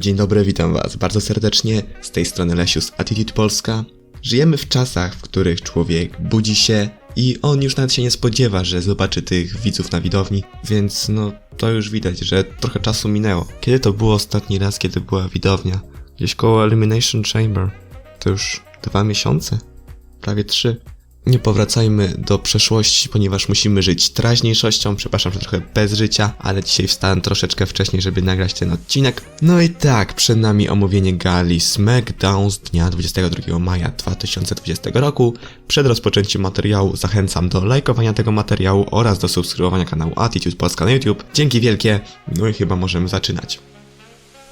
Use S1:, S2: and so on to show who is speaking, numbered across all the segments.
S1: Dzień dobry, witam Was bardzo serdecznie. Z tej strony Lesiu z Attitude Polska. Żyjemy w czasach, w których człowiek budzi się i on już nawet się nie spodziewa, że zobaczy tych widzów na widowni, więc no to już widać, że trochę czasu minęło. Kiedy to było ostatni raz, kiedy była widownia? Gdzieś koło Elimination Chamber. To już dwa miesiące? Prawie trzy. Nie powracajmy do przeszłości, ponieważ musimy żyć teraźniejszością. Przepraszam, że trochę bez życia, ale dzisiaj wstałem troszeczkę wcześniej, żeby nagrać ten odcinek. No i tak, przed nami omówienie gali SmackDown z dnia 22 maja 2020 roku. Przed rozpoczęciem materiału zachęcam do lajkowania tego materiału oraz do subskrybowania kanału Attitude Polska na YouTube. Dzięki wielkie, no i chyba możemy zaczynać.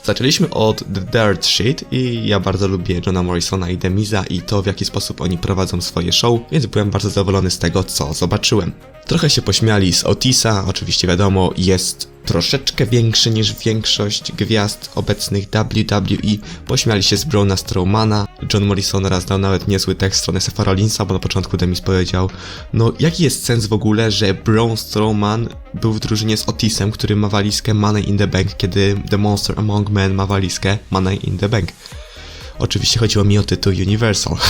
S1: Zaczęliśmy od The Dirt Sheet i ja bardzo lubię Johna Morrisona i Demiza i to w jaki sposób oni prowadzą swoje show, więc byłem bardzo zadowolony z tego, co zobaczyłem. Trochę się pośmiali z Otisa, oczywiście wiadomo, jest troszeczkę większy niż większość gwiazd obecnych WWE. Pośmiali się z Brona Strowmana. John Morrison raz dał nawet niezły tekst w stronę Sefa Rollinsa, bo na początku Demis powiedział no jaki jest sens w ogóle, że Braun Strowman był w drużynie z Otisem, który ma walizkę Money in the Bank, kiedy The Monster Among Men ma walizkę Money in the Bank. Oczywiście chodziło mi o tytuł Universal.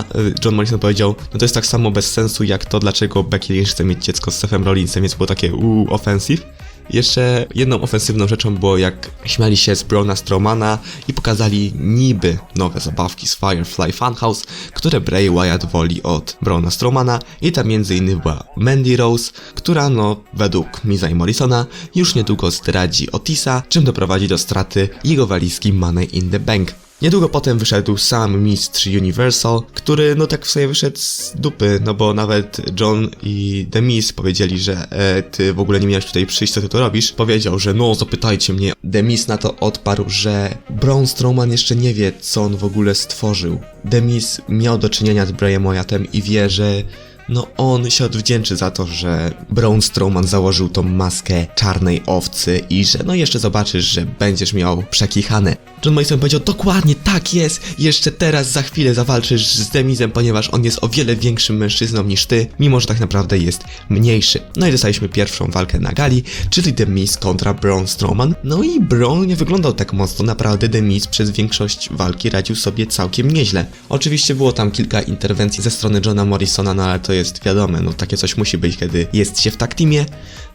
S1: Y, John Morrison powiedział, no to jest tak samo bez sensu jak to, dlaczego Becky Lynch chce mieć dziecko z Sefem Rollinsem, więc było takie uuu, offensive. Jeszcze jedną ofensywną rzeczą było jak śmiali się z Brona Strowmana i pokazali niby nowe zabawki z Firefly Funhouse, które Bray Wyatt woli od Brona Strowmana i tam innymi była Mandy Rose, która no według Miza i Morrisona już niedługo zdradzi Otisa, czym doprowadzi do straty jego walizki Money in the Bank. Niedługo potem wyszedł sam mistrz Universal, który no tak w sobie wyszedł z dupy, no bo nawet John i The Miz powiedzieli, że e, ty w ogóle nie miałeś tutaj przyjść, co ty tu robisz. Powiedział, że no zapytajcie mnie. The Miz na to odparł, że Braun Strowman jeszcze nie wie, co on w ogóle stworzył. The Miz miał do czynienia z Brayem Wyattem i wie, że no on się odwdzięczy za to, że Braun Strowman założył tą maskę czarnej owcy i że no jeszcze zobaczysz, że będziesz miał przekichane. John Mason powiedział, dokładnie tak jest, jeszcze teraz za chwilę zawalczysz z Demizem, ponieważ on jest o wiele większym mężczyzną niż ty, mimo że tak naprawdę jest mniejszy. No i dostaliśmy pierwszą walkę na gali, czyli Demiz kontra Braun Strowman. No i Braun nie wyglądał tak mocno, naprawdę Demiz przez większość walki radził sobie całkiem nieźle. Oczywiście było tam kilka interwencji ze strony Johna Morrisona, no ale to jest wiadome, no takie coś musi być, kiedy jest się w tak teamie.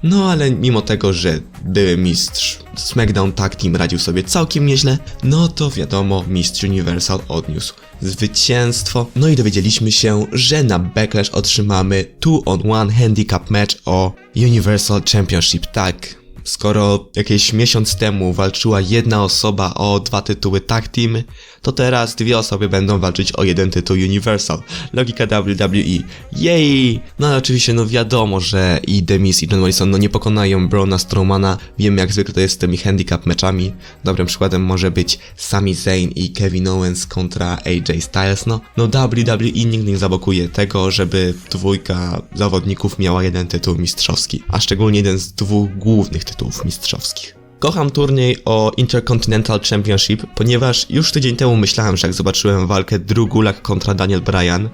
S1: No ale mimo tego, że były mistrz SmackDown Tag Team radził sobie całkiem nieźle, no to wiadomo, mistrz Universal odniósł zwycięstwo. No i dowiedzieliśmy się, że na Backlash otrzymamy 2 on 1 handicap match o Universal Championship Tag. Skoro jakieś miesiąc temu walczyła jedna osoba o dwa tytuły tag team, to teraz dwie osoby będą walczyć o jeden tytuł Universal. Logika WWE. Jej! No ale oczywiście no wiadomo, że i Demis i John Morrison no nie pokonają Brona Strowmana. Wiemy jak zwykle to jest z tymi handicap meczami. Dobrym przykładem może być Sami Zayn i Kevin Owens kontra AJ Styles. No, no WWE nigdy nie zablokuje tego, żeby dwójka zawodników miała jeden tytuł mistrzowski. A szczególnie jeden z dwóch głównych tytułów mistrzowskich. Kocham turniej o Intercontinental Championship, ponieważ już tydzień temu myślałem, że jak zobaczyłem walkę Drew Gulak kontra Daniel Bryan,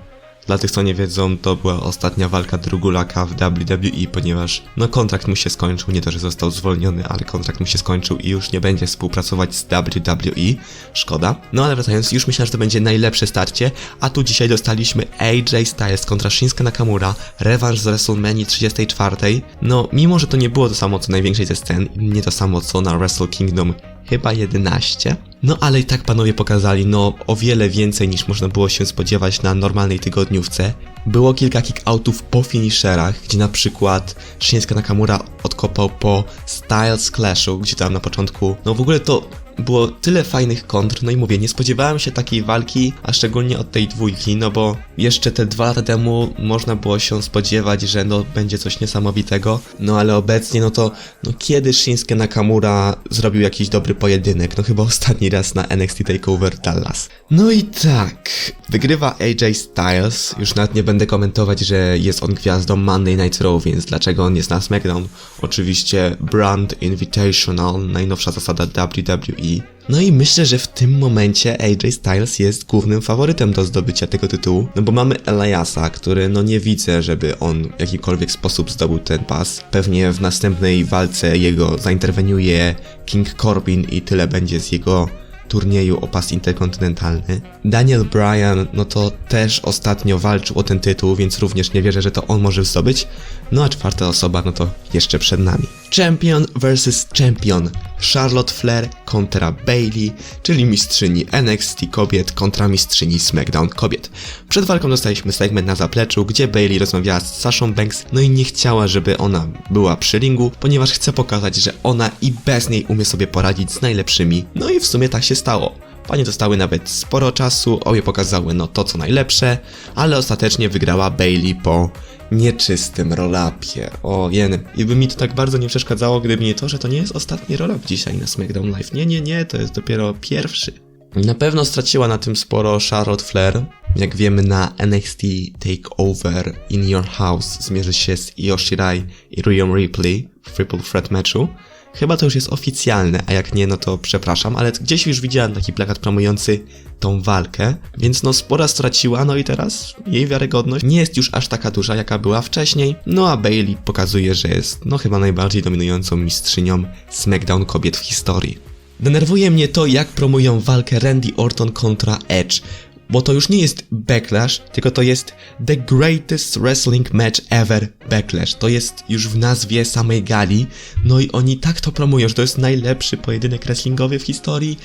S1: dla tych, co nie wiedzą, to była ostatnia walka Drugulaka w WWE, ponieważ no kontrakt mu się skończył, nie to, że został zwolniony, ale kontrakt mu się skończył i już nie będzie współpracować z WWE. Szkoda. No ale wracając, już myślałem, że to będzie najlepsze starcie, a tu dzisiaj dostaliśmy AJ Styles kontra Shinsuke Nakamura, rewanż z WrestleMania 34. No, mimo, że to nie było to samo co największej ze scen, nie to samo co na Wrestle Kingdom chyba 11. No ale i tak panowie pokazali no o wiele więcej niż można było się spodziewać na normalnej tygodniówce. Było kilka kick-outów po finisherach, gdzie na przykład Shinsuke Nakamura odkopał po Styles Clashu, gdzie tam na początku, no w ogóle to było tyle fajnych kontr, no i mówię, nie spodziewałem się takiej walki, a szczególnie od tej dwójki, no bo jeszcze te dwa lata temu można było się spodziewać, że no będzie coś niesamowitego, no ale obecnie no to, no kiedy Shinsuke Nakamura zrobił jakiś dobry pojedynek? No chyba ostatni raz na NXT TakeOver Dallas. No i tak, wygrywa AJ Styles, już nawet nie będę komentować, że jest on gwiazdą Monday Night Raw, więc dlaczego on jest na SmackDown? Oczywiście Brand Invitational, najnowsza zasada WWE, No i myślę, że w tym momencie AJ Styles jest głównym faworytem do zdobycia tego tytułu, no bo mamy Eliasa, który no nie widzę, żeby on w jakikolwiek sposób zdobył ten pas. Pewnie w następnej walce jego zainterweniuje King Corbin i tyle będzie z jego turnieju o pas interkontynentalny. Daniel Bryan, no to też ostatnio walczył o ten tytuł, więc również nie wierzę, że to on może zdobyć. No a czwarta osoba, no to jeszcze przed nami. Champion vs. Champion. Charlotte Flair kontra Bailey, czyli mistrzyni NXT kobiet kontra mistrzyni SmackDown kobiet. Przed walką dostaliśmy segment na zapleczu, gdzie Bailey rozmawiała z Sashą Banks, no i nie chciała, żeby ona była przy ringu, ponieważ chce pokazać, że ona i bez niej umie sobie poradzić z najlepszymi. No i w sumie tak się stało. Panie dostały nawet sporo czasu, obie pokazały no to co najlepsze, ale ostatecznie wygrała Bailey po nieczystym rolapie. O jen. I by mi to tak bardzo nie przeszkadzało, gdyby nie to, że to nie jest ostatni rolap dzisiaj na SmackDown Live. Nie, nie, nie, to jest dopiero pierwszy. Na pewno straciła na tym sporo Charlotte Flair. Jak wiemy na NXT TakeOver In Your House zmierzy się z Io Shirai i Rhea Ripley w Triple Threat matchu. Chyba to już jest oficjalne, a jak nie, no to przepraszam, ale gdzieś już widziałem taki plakat promujący tą walkę, więc no spora straciła, no i teraz jej wiarygodność nie jest już aż taka duża, jaka była wcześniej, no a Bailey pokazuje, że jest no chyba najbardziej dominującą mistrzynią SmackDown kobiet w historii. Denerwuje mnie to, jak promują walkę Randy Orton kontra Edge, bo to już nie jest Backlash, tylko to jest The Greatest Wrestling Match Ever Backlash. To jest już w nazwie samej gali, no i oni tak to promują, że to jest najlepszy pojedynek wrestlingowy w historii.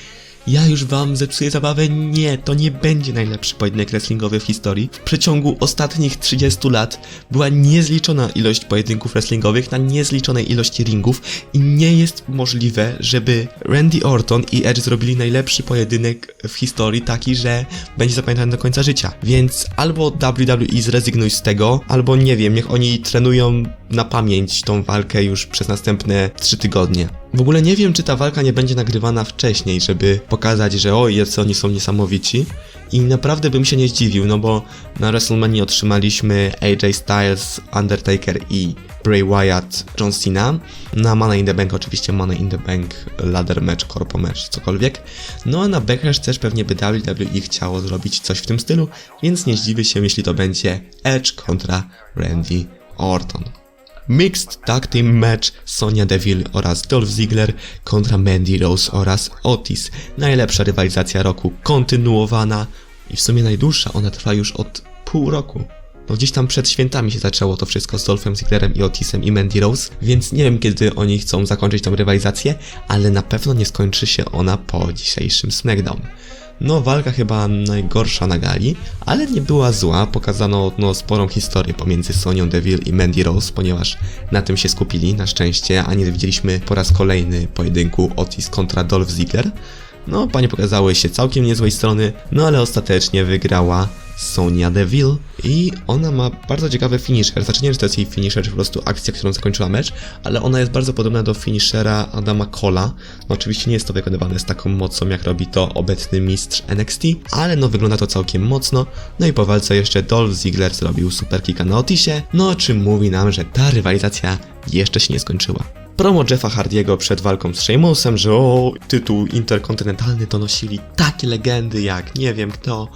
S1: Ja już wam zepsuję zabawę. Nie, to nie będzie najlepszy pojedynek wrestlingowy w historii. W przeciągu ostatnich 30 lat była niezliczona ilość pojedynków wrestlingowych na niezliczonej ilości ringów i nie jest możliwe, żeby Randy Orton i Edge zrobili najlepszy pojedynek w historii taki, że będzie zapamiętany do końca życia. Więc albo WWE zrezygnuj z tego, albo nie wiem, niech oni trenują na pamięć tą walkę już przez następne 3 tygodnie. W ogóle nie wiem, czy ta walka nie będzie nagrywana wcześniej, żeby pokazać, że o, jacy oni są niesamowici. I naprawdę bym się nie zdziwił, no bo na WrestleMania otrzymaliśmy AJ Styles, Undertaker i Bray Wyatt, John Cena. Na Money in the Bank oczywiście Money in the Bank, ladder match, corpo match, cokolwiek. No a na Backlash też pewnie by WWE chciało zrobić coś w tym stylu, więc nie zdziwię się, jeśli to będzie Edge kontra Randy Orton. Mixed Tag Team Match Sonia Deville oraz Dolph Ziggler kontra Mandy Rose oraz Otis. Najlepsza rywalizacja roku, kontynuowana i w sumie najdłuższa, ona trwa już od pół roku. No gdzieś tam przed świętami się zaczęło to wszystko z Dolphem Zigglerem i Otisem i Mandy Rose, więc nie wiem kiedy oni chcą zakończyć tą rywalizację, ale na pewno nie skończy się ona po dzisiejszym SmackDown. No, walka chyba najgorsza na gali, ale nie była zła. Pokazano no, sporą historię pomiędzy Sonią Deville i Mandy Rose, ponieważ na tym się skupili, na szczęście, a nie widzieliśmy po raz kolejny pojedynku Otis kontra Dolph Ziggler. No, panie pokazały się całkiem niezłej strony, no ale ostatecznie wygrała Sonia Deville i ona ma bardzo ciekawy finisher. Znaczy nie, że to jest jej finisher, czy po prostu akcja, którą zakończyła mecz, ale ona jest bardzo podobna do finishera Adama Cola. No oczywiście nie jest to wykonywane z taką mocą, jak robi to obecny mistrz NXT, ale no wygląda to całkiem mocno. No i po walce jeszcze Dolph Ziggler zrobił super kicka na Otisie, no czym mówi nam, że ta rywalizacja jeszcze się nie skończyła promo Jeffa Hardiego przed walką z Sheamusem, że o, tytuł interkontynentalny to nosili takie legendy jak nie wiem kto.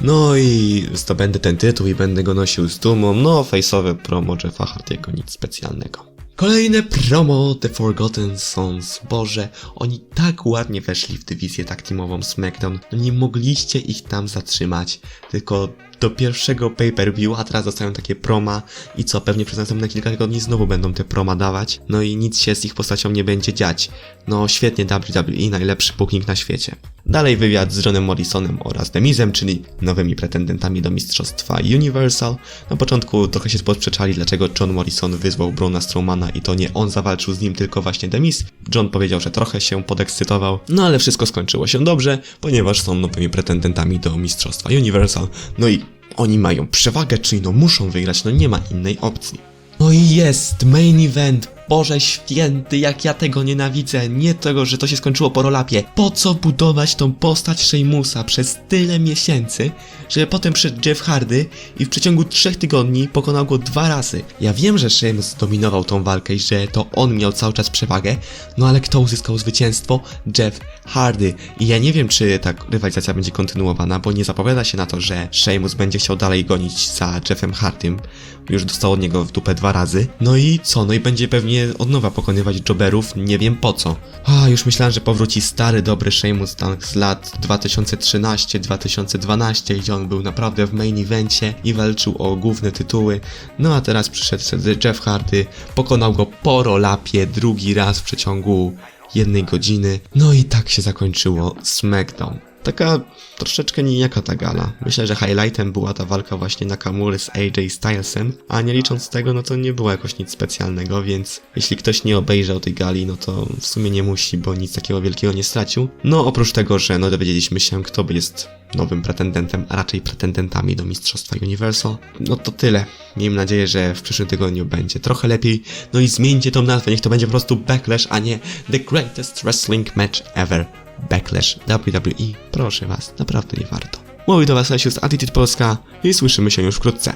S1: No i zdobędę ten tytuł i będę go nosił z dumą. No, face'owe promo Jeffa Hardiego, nic specjalnego. Kolejne promo The Forgotten Sons. Boże, oni tak ładnie weszli w dywizję tak SmackDown. No nie mogliście ich tam zatrzymać. Tylko do pierwszego pay-per-view, a teraz dostają takie proma i co, pewnie przez następne kilka tygodni znowu będą te proma dawać. No i nic się z ich postacią nie będzie dziać. No świetnie WWE, najlepszy booking na świecie. Dalej wywiad z Johnem Morrisonem oraz Demizem, czyli nowymi pretendentami do mistrzostwa Universal. Na początku trochę się posprzeczali, dlaczego John Morrison wyzwał Brona Strowmana i to nie on zawalczył z nim, tylko właśnie Demiz. John powiedział, że trochę się podekscytował, no ale wszystko skończyło się dobrze, ponieważ są nowymi pretendentami do mistrzostwa Universal. No i oni mają przewagę, czyli no muszą wygrać, no nie ma innej opcji. No i jest main event Boże święty, jak ja tego nienawidzę. Nie tego, że to się skończyło po rolapie. Po co budować tą postać Sheamusa przez tyle miesięcy, żeby potem przyszedł Jeff Hardy i w przeciągu trzech tygodni pokonał go dwa razy. Ja wiem, że Sheamus zdominował tą walkę i że to on miał cały czas przewagę, no ale kto uzyskał zwycięstwo? Jeff Hardy. I ja nie wiem, czy ta rywalizacja będzie kontynuowana, bo nie zapowiada się na to, że Sheamus będzie chciał dalej gonić za Jeffem Hardym. Już dostał od niego w dupę dwa razy. No i co? No i będzie pewnie od nowa pokonywać jobberów, nie wiem po co. A, już myślałem, że powróci stary, dobry Sheamus Tank z lat 2013-2012, gdzie on był naprawdę w main evencie i walczył o główne tytuły. No a teraz przyszedł wtedy Jeff Hardy, pokonał go po rolapie drugi raz w przeciągu jednej godziny. No i tak się zakończyło SmackDown. Taka troszeczkę nijaka ta gala. Myślę, że highlightem była ta walka właśnie Nakamury z AJ Stylesem, a nie licząc tego, no to nie było jakoś nic specjalnego, więc jeśli ktoś nie obejrzał tej gali, no to w sumie nie musi, bo nic takiego wielkiego nie stracił. No oprócz tego, że no dowiedzieliśmy się, kto jest nowym pretendentem, a raczej pretendentami do Mistrzostwa Universal. No to tyle. Miejmy nadzieję, że w przyszłym tygodniu będzie trochę lepiej. No i zmieńcie tą nazwę, niech to będzie po prostu Backlash, a nie The Greatest Wrestling Match Ever. Backlash WWE. Proszę was, naprawdę nie warto. Mówi do was Lesiu z Attitude Polska i słyszymy się już wkrótce.